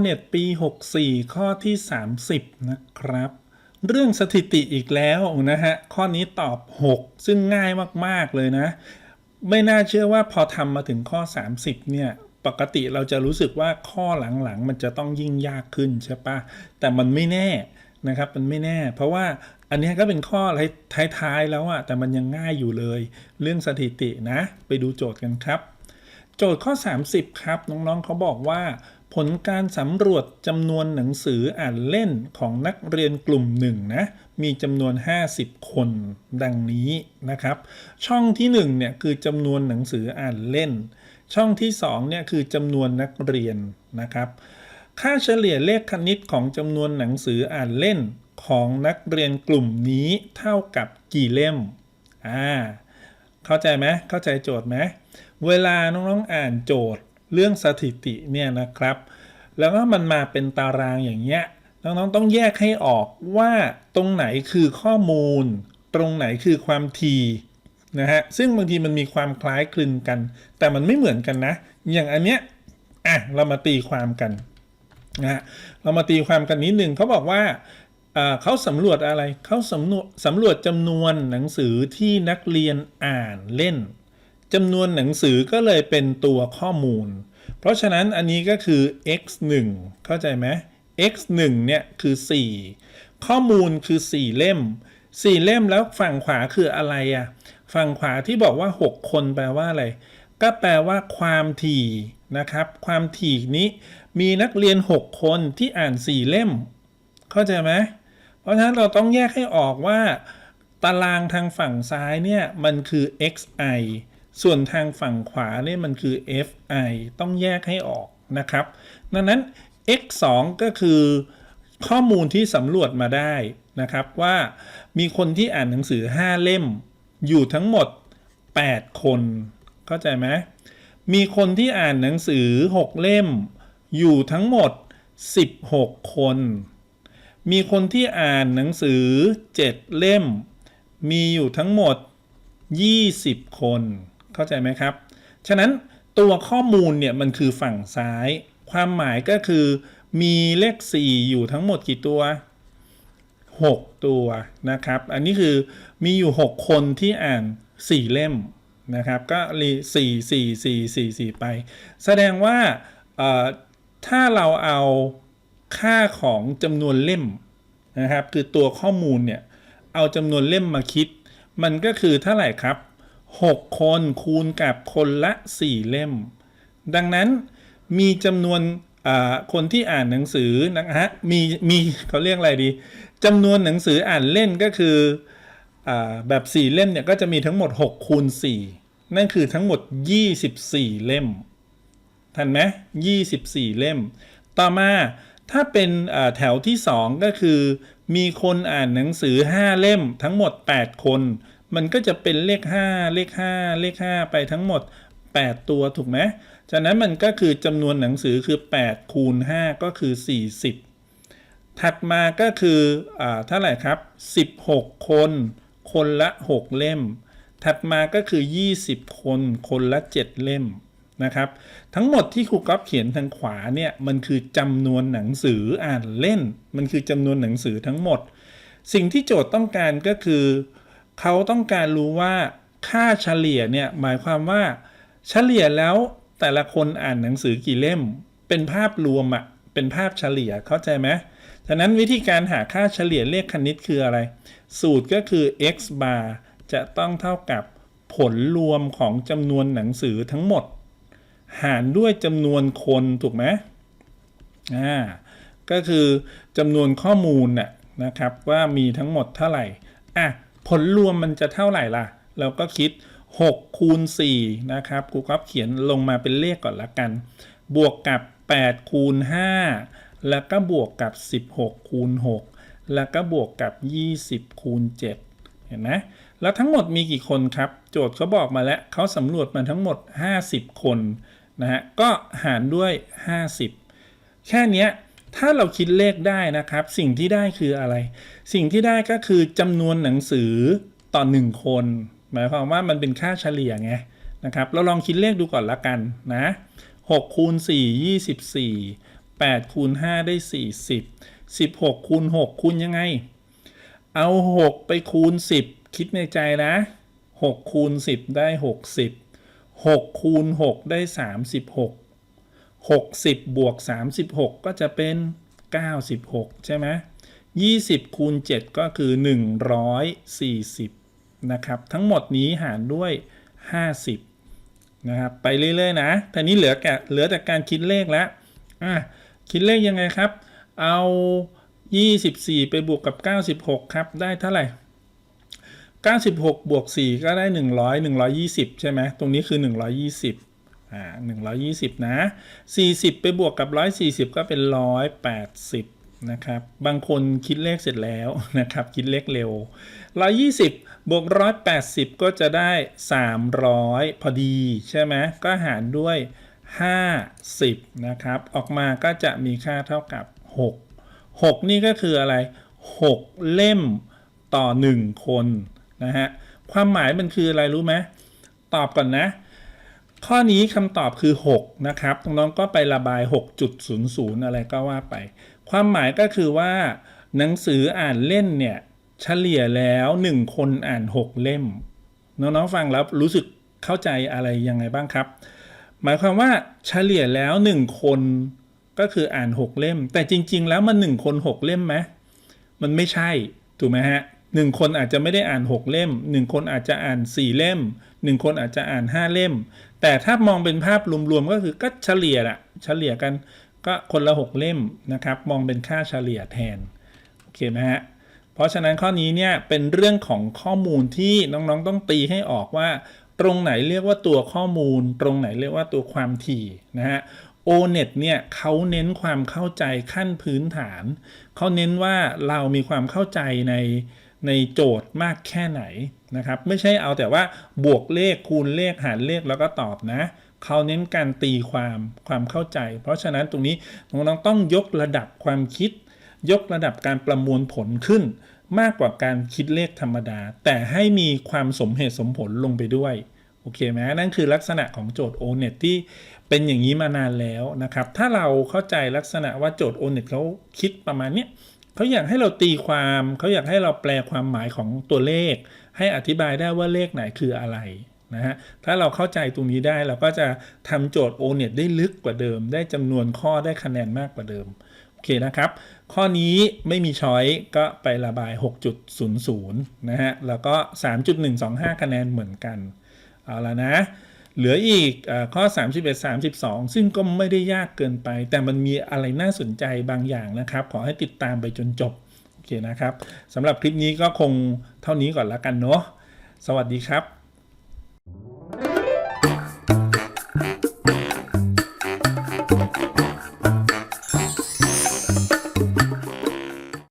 เน็ตปี 64 ข้อที่ 30 นะครับ เรื่องสถิติอีกแล้วนะฮะ ข้อนี้ตอบ 6 ซึ่งง่ายมาก ๆ เลยนะ ไม่น่าเชื่อว่าพอทำมาถึงข้อ 30 เนี่ย ปกติเราจะรู้สึกว่าข้อหลัง ๆ มันจะต้องยิ่งยากขึ้นใช่ปะแต่มันไม่แน่นะครับ มันไม่แน่ เพราะว่าอันนี้ก็เป็นข้อท้ายๆแล้วอะแต่มันยังง่ายอยู่เลย เรื่องสถิตินะ ไปดูโจทย์กันครับ โจทย์ข้อ 30 ครับ น้องๆเขาบอกว่า ผลการสำรวจจำนวนหนังสืออ่านเล่นของนักเรียนกลุ่มหนึ่งนะมีจำนวน 50 คนดังนี้นะครับ ช่องที่ 1 เนี่ย คือจำนวนหนังสืออ่านเล่น ช่องที่ 2 เนี่ย คือจำนวนนักเรียนนะครับ ค่าเฉลี่ยเลขคณิตของจำนวนหนังสืออ่านเล่นของนักเรียนกลุ่มนี้เท่ากับกี่เล่มอ่าเข้าใจไหมเข้าใจโจทย์ไหมเวลาน้องๆอ่านโจทย์ เรื่องสถิติเนี่ยนะครับ แล้วก็มันมาเป็นตารางอย่างเงี้ยน้องๆต้องแยกให้ออกว่าตรงไหนคือข้อมูล ตรงไหนคือความถี่นะฮะซึ่งบางทีมันมีความคล้ายคลึงกัน แต่มันไม่เหมือนกันนะ อย่างอันเนี้ยอะเรามาตีความกันนะฮะเรามาตีความกันนิดหนึ่งเขาบอกว่าเขาสำรวจอะไรเขาสำรวจสำรวจจำนวนหนังสือที่นักเรียนอ่านเล่น จำนวนหนังสือก็เลยเป็นตัวข้อมูล เพราะฉะนั้นอันนี้ก็คือ x 1เข้าใจไหม x 1เนี่ยคือ 4 ข้อมูลคือ 4 เล่ม 4 เล่มแล้วฝั่งขวาคืออะไรอะฝั่งขวาที่บอกว่า 6 คนแปลว่าอะไร ก็แปลว่าความถี่นะครับ ความถี่นี้มีนักเรียน 6 คนที่อ่าน 4 เล่ม เข้าใจไหมเพราะฉะนั้นเราต้องแยกให้ออกว่า ตารางทางฝั่งซ้ายเนี่ยมันคือ xi ส่วนทางฝั่งขวาเนี่ยมันคือ fi ต้องแยกให้ออกนะครับ ดังนั้น x 2ก็คือข้อมูลที่สำรวจมาได้นะครับว่ามีคนที่อ่านหนังสือ 5 เล่ม อยู่ทั้งหมด 8 คน เข้าใจไหมมีคนที่อ่านหนังสือ 6 เล่ม อยู่ทั้งหมด 16 คน มีคนที่อ่านหนังสือ 7 เล่ม มีอยู่ทั้งหมด 20 คน เข้าใจไหมครับ ฉะนั้นตัวข้อมูลเนี่ยมันคือฝั่งซ้าย ความหมายก็คือมีเลข 4 อยู่ทั้งหมดกี่ตัว 6 ตัวนะครับ อันนี้คือมีอยู่ 6 คนที่อ่าน 4 เล่มนะครับก็สี่สี่สี่สี่สี่ไป แสดงว่าถ้าเราเอาค่าของจำนวนเล่มนะครับ คือตัวข้อมูลเนี่ย เอาจำนวนเล่มมาคิด มันก็คือเท่าไหร่ครับ 6 คนคูณกับคนละ 4 เล่ม ดังนั้นมีจำนวนคนที่อ่านหนังสือนะฮะมีมีเขาเรียกอะไรดีจำนวนหนังสืออ่านเล่นก็คืออแบบ 4 เล่มเนี่ยก็จะมีทั้งหมด 6 คูณ 4 นั่นคือทั้งหมด 24 เล่ม ทันไหม24 เล่ม ต่อมาถ้าเป็นแถวที่ 2 ก็คือ มีคนอ่านหนังสือ 5 เล่มทั้งหมด 8 คน มันก็จะเป็นเลข 5 เลข 5 เลข 5 ไปทั้งหมด 8 ตัวถูกไหมจากนั้นมันก็คือจำนวนหนังสือคือ 8 คูณ 5 ก็คือ 40 ถัดมาก็คืออเท่าไหร่ครับ 16 คน คนละ 6 เล่ม ถัดมาก็คือ 20 คน คนละ 7 เล่มนะครับ ทั้งหมดที่ครูก๊อฟเขียนทางขวาเนี่ยมันคือจำนวนหนังสืออ่านเล่น มันคือจำนวนหนังสือทั้งหมด สิ่งที่โจทย์ต้องการก็คือ เขาต้องการรู้ว่าค่าเฉลี่ยเนี่ยหมายความว่า เฉลี่ยแล้วแต่ละคนอ่านหนังสือกี่เล่ม เป็นภาพรวมอะเป็นภาพเฉลี่ยเข้าใจไหมฉะนั้นวิธีการหาค่าเฉลี่ยเลขคณิตคืออะไร สูตรก็คือ x bar จะต้องเท่ากับผลรวมของจำนวนหนังสือทั้งหมด หารด้วยจำนวนคนถูกไหมอ่าก็คือจำนวนข้อมูลน่ะนะครับว่ามีทั้งหมดเท่าไหร่อะ ผลรวมมันจะเท่าไหร่ล่ะ เราก็คิด 6 คูณ 4 นะครับครูก๊อฟเขียนลงมาเป็นเลขก่อนละกัน บวกกับ 8 คูณ 5 แล้วก็บวกกับ 16 คูณ 6 แล้วก็บวกกับ 20 คูณ 7 เห็นไหมแล้วทั้งหมดมีกี่คนครับ โจทย์เขาบอกมาแล้วเขาสำรวจมาทั้งหมด 50 คนนะฮะก็หารด้วย 50 แค่นี้ ถ้าเราคิดเลขได้นะครับ สิ่งที่ได้คืออะไร สิ่งที่ได้ก็คือจำนวนหนังสือต่อ1คน หมายความว่ามันเป็นค่าเฉลี่ยไงนะครับ เราลองคิดเลขดูก่อนละกันนะ6คูณ4 24 8คูณ5ได้ 40 16คูณ6คูณยังไง เอา 6 ไปคูณ 10 คิดในใจนะ6คูณ10 ได้ 60 6คูณ6ได้ 36 60 บวก 36 ก็จะเป็น 96 ใช่ไหม20 คูณ 7 ก็คือ 140 นะครับ ทั้งหมดนี้หารด้วย 50 นะครับ ไปเรื่อย ๆ นะทีนี้เหลือแกะเหลือแต่การคิดเลขแล้วอะคิดเลขยังไงครับ เอา 24 ไปบวกกับ 96 ครับ ได้เท่าไหร่ 96 บวก 4 ก็ได้ 100 120 ใช่ไหม ตรงนี้คือ 120 อ่า120นะ40ไปบวกกับ140ก็เป็น180นะครับบางคนคิดเลขเสร็จแล้วนะครับคิดเลขเร็ว 120 บวก 180 ก็จะได้ 300 พอดีใช่ไหมก็หารด้วย 50 นะครับ ออกมาก็จะมีค่าเท่ากับ 6 6 นี่ก็คืออะไร 6 เล่มต่อ 1 คนนะฮะความหมายมันคืออะไรรู้ไหมตอบก่อนนะ ข้อนี้คำตอบคือ 6 นะครับน้องๆก็ไประบาย 6.00 อะไรก็ว่าไป ความหมายก็คือว่า หนังสืออ่านเล่นเนี่ย เฉลี่ยแล้ว 1 คนอ่าน 6 เล่ม น้องๆฟังแล้วรู้สึกเข้าใจอะไรยังไงบ้างครับ หมายความว่าเฉลี่ยแล้ว 1 คนก็คืออ่าน 6 เล่ม แต่จริง ๆ แล้วมัน1คน 6 เล่มไหมมันไม่ใช่ถูกไหมฮะหนึ่งคนอาจจะไม่ได้อ่าน 6 เล่ม 1 คนอาจจะอ่าน 4 เล่ม 1 คนอาจจะอ่าน 5 เล่ม แต่ถ้ามองเป็นภาพรวมๆก็คือก็เฉลี่ยละเฉลี่ยกันก็คนละ 6 เล่มนะครับ มองเป็นค่าเฉลี่ยแทน โอเคไหมฮะ เพราะฉะนั้นข้อนี้เนี่ยเป็นเรื่องของข้อมูลที่น้องๆต้องตีให้ออกว่า ตรงไหนเรียกว่าตัวข้อมูล ตรงไหนเรียกว่าตัวความถี่นะฮะ ONET เนี่ยเขาเน้นความเข้าใจขั้นพื้นฐาน เขาเน้นว่าเรามีความเข้าใจใน ในโจทย์มากแค่ไหนนะครับ ไม่ใช่เอาแต่ว่าบวกเลขคูณเลขหารเลขแล้วก็ตอบนะเขาเน้นการตีความความเข้าใจ เพราะฉะนั้นตรงนี้น้องๆต้องยกระดับความคิด ยกระดับการประมวลผลขึ้น มากกว่าการคิดเลขธรรมดา แต่ให้มีความสมเหตุสมผลลงไปด้วยโอเคไหมนั่นคือลักษณะของโจทย์ O-NET ที่เป็นอย่างนี้มานานแล้วนะครับ ถ้าเราเข้าใจลักษณะว่าโจทย์ O-NET เขาคิดประมาณนี้ เขาอยากให้เราตีความเขาอยากให้เราแปลความหมายของตัวเลข ให้อธิบายได้ว่าเลขไหนคืออะไรนะฮะถ้าเราเข้าใจตรงนี้ได้เราก็จะทำโจทย์ O-NET ได้ลึกกว่าเดิม ได้จำนวนข้อได้คะแนนมากกว่าเดิมโอเคนะครับ ข้อนี้ไม่มีช้อยก็ไประบาย 6.00 นะฮะแล้วก็ 3.125 คะแนนเหมือนกัน เอาละนะ เหลืออีกเออข้อ 31 32 ซึ่งก็ไม่ได้ยากเกินไป แต่มันมีอะไรน่าสนใจบางอย่างนะครับ ขอให้ติดตามไปจนจบ โอเคนะครับสำหรับคลิปนี้ก็คงเท่านี้ก่อนละกันเนาะสวัสดีครับ